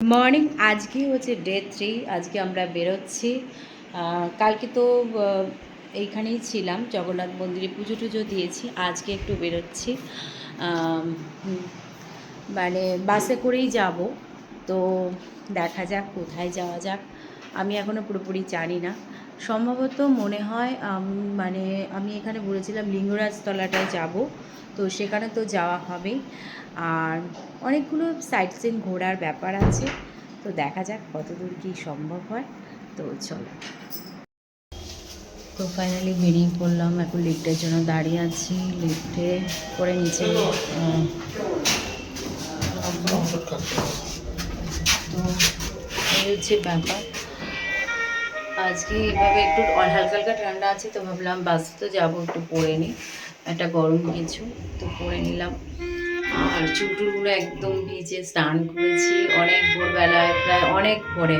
Morning, আজকে হচ্ছে day three, আজকে আমরা বেরোচ্ছি। কালকে তো এইখানেই ছিলাম, জগন্নাথ মন্দিরে পুজো টুজো দিয়েছি, আজকে একটু বেরোচ্ছি। মানে বাসে করেই যাব, তো দেখা যাক কোথায় যাওয়া যাক। আমি এখনও পুরোপুরি জানি না। সম্ভবত মনে হয় মানে আমি এখানে বলেছিলাম লিঙ্গরাজতলাটায় যাব, তো সেখানে তো যাওয়া হবেই আর অনেকগুলো সাইট সিন ঘোরার ব্যাপার আছে, তো দেখা যাক কতদূর কী সম্ভব হয়, তো চলো। তো ফাইনালি বেরিয়ে পড়লাম এখন লিফটের জন্য দাঁড়িয়ে আছি লিফটে করে নিচে তো হচ্ছে ব্যাপার। আজকে এভাবে একটু হালকা হালকা ঠান্ডা আছে, তো ভাবলাম বাসে তো যাব একটু পরে নিই একটা গরম কিছু, তো পরে নিলাম। আর চুলটুলগুলো একদম ভিজে স্নান করেছি, অনেক ভোরবেলায়, প্রায় অনেক পরে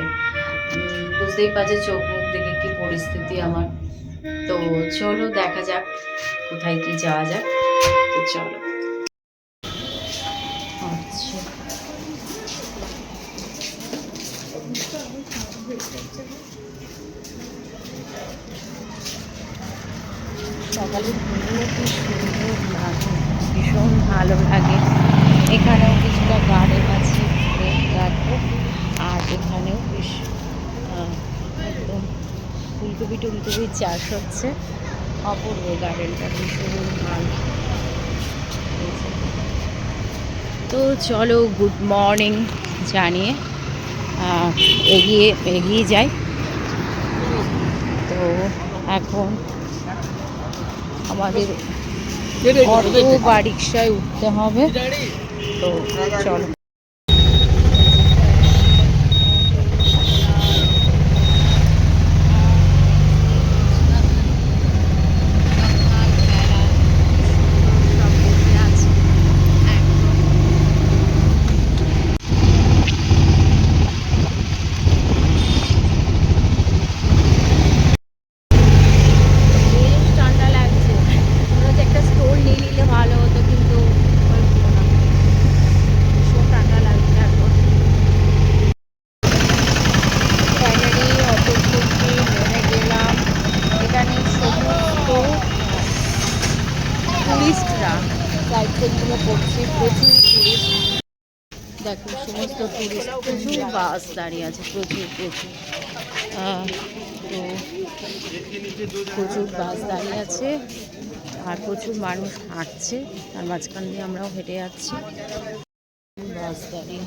বুঝতেই পারছে চোখ মুখ দেখে কি পরিস্থিতি আমার। তো চলো দেখা যাক কোথায় কি যাওয়া যাক, তো চলো। আচ্ছা। সকালের ঘুমগুলো কি সুন্দর লাগে, ভীষণ ভালো লাগে। এখানেও কিছুটা গার্ডেন আছে রাখব আর এখানেও বেশ একদম ফুলকপি টুলকপি চাষ হচ্ছে। অপূর্ব গার্ডেনটা, ভীষণ ভালো। তো চলো গুড মর্নিং জানিয়ে এগিয়ে এগিয়ে যাই। তো এখন আমাদের অটো বা রিক্সায় উঠতে হবে। তো চলো বেশ ঠান্ডা লাগছে মনে হচ্ছে একটা স্টোর নিয়ে নিলে ভালো হতো কিন্তু হলো না ভীষণ ঠান্ডা লাগছে এখন ফাইনালি অটো থেকে নেমে গেলাম এখানে সমস্ত টুরিস্টরা সাইড সিনগুলো করছে প্রচুর টুরিস্ট দেখো সমস্ত টুরিস্ট প্রচুর বাস দাঁড়িয়ে আছে প্রচুর প্রচুর। তো প্রচুর বাস দাঁড়িয়ে আছে আর প্রচুর মানুষ হাঁটছে তার মাঝখান দিয়ে আমরাও হেঁটে যাচ্ছি। বাস দাঁড়িয়ে।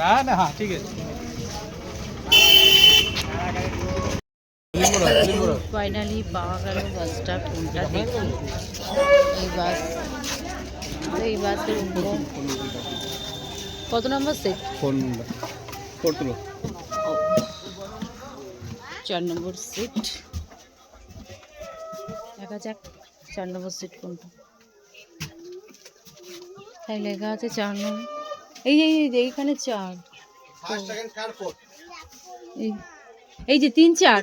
না না হ্যাঁ ঠিক আছে। ফাইনালি পাওয়া গেল বাসটা কোনটা দেখি। এই বাস তো এই বাসের কত নম্বর সেট ফোন ফোর তুলো। চার নম্বর সিট দেখা যাক চার নম্বর সিট কোনটা। তাই লেখা আছে চার নম্বর এই যে এই যে এইখানে চার। এই যে তিন চার।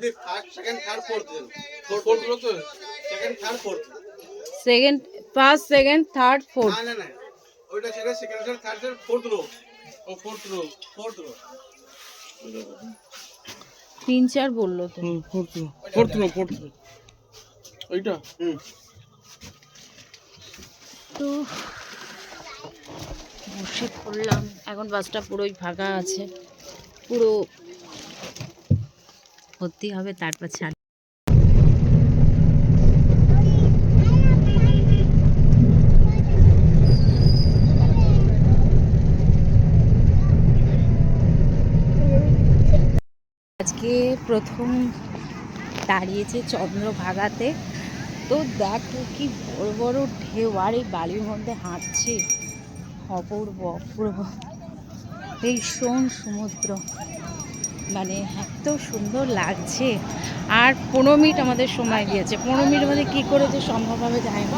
Second first second third fourth না না না। ওইটা সেটা second second third fourth row ও ফোর্থ রো ফোর্থ রো তিন চার বলল তো। হুম fourth row fourth row fourth row ওইটা? হুম। তো বসে পড়লাম। এখন বাসটা পুরোই ফাঁকা আছে। পুরো ভর্তি হবে তারপর ছাড়। আজকে প্রথম দাঁড়িয়েছে চন্দ্রভাগাতে। তো দেখো কি বড় বড় ঢেউ, আর এই বালির মধ্যে হাঁটছে। অপূর্ব অপূর্ব। ভীষণ সমুদ্র। মানে এত সুন্দর লাগছে। আর পনেরো মিনিট আমাদের সময় দিয়েছে পনেরো মিনিট মধ্যে কী করে যে সম্ভব হবে যায় না।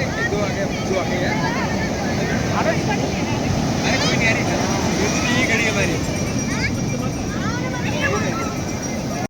વાગે પૂછવા કે યાર અરે કોઈ નહીં ઘડી અમારી.